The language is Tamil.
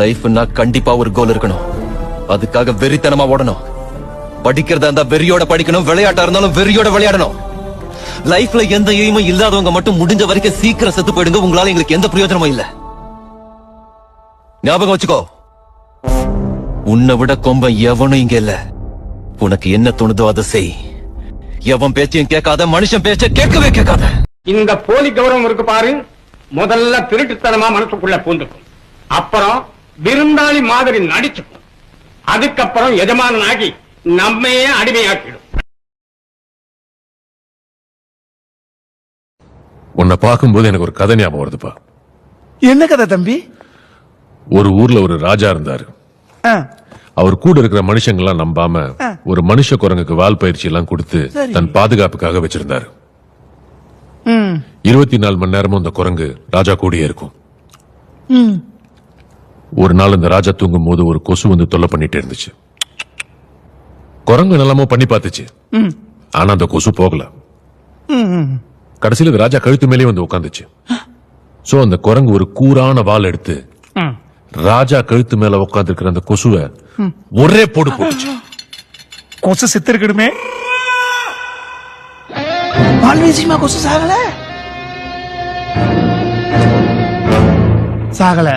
லைஃப்னா கண்டிப்பா ஒரு கோல் இருக்கணும். அதுக்காக வெறித்தனமா ஓடணும். படிக்கிறதா இருந்தா வெறியோட படிக்கணும் விளையாட்டா இருந்தாலும் வெறியோட விளையாடணும். லைஃப்ல எந்த எய்மும் இல்லாதவங்க மட்டும் முடிஞ்ச வரைக்கும் சீக்கிரம் செத்து போயிடுங்க. உங்களால எங்களுக்கு எந்த பிரயோஜனமும் இல்ல. ஞாபகம் வச்சுக்கோ. உன்னை விட கொம்ப எவனும் இங்க இல்ல. உனக்கு என்ன தோணுதோ அதை செய். எவன் பேச்சையும் கேட்காத மனுஷன் பேச்ச கேட்கவே கேட்காத. இந்த போலி கௌரவம் இருக்கு பாரு. முதல்ல திருட்டுத்தனமா மனசுக்குள்ள பூந்துக்கும். அப்புறம் விருந்தாளி மாதிரி நடிச்சுக்கும் அதுக்கப்புறம் எஜமானன் ஆகி நம்மையே அடிமையாக்கிடும். உன்னை பார்க்கும்போது எனக்கு ஒரு கதை ஞாபகம் வருதுப்பா. என்ன கதை தம்பி? ஒரு ஊர்ல ஒரு ராஜா இருந்தாரு. அவர் கூட இருக்கிற மனுஷங்கெல்லாம் நம்பாம ஒரு மனுஷ குரங்குக்கு வால் பயிற்சி எல்லாம் கொடுத்து. தன் பாதுகாப்புக்காக வச்சிருந்தாரு. இருபத்தி நாலு மணி நேரமும் அந்த குரங்கு ராஜா கூடயே இருக்கும். ஒரு நாள் இந்த ராஜா தூங்கும் போது ஒரு கொசு வந்து தொல்லை பண்ணிட்டே இருந்துச்சு. குரங்கு நலமோ பண்ணி பார்த்துச்சு. ஆனா அந்த கொசு போகல. கடைசியில இந்த ராஜா கழுத்து மேலே வந்து உட்காந்துச்சு சோ அந்த குரங்கு ஒரு கூரான வாள் எடுத்து ராஜா கழுத்து மேல உட்கார்ந்து அந்த கொசுவை ஒரே போடு போட்டுச்சு. கொசு செத்து இருக்கணுமே பால்வீசியமா கொசு சாகல? சாகல?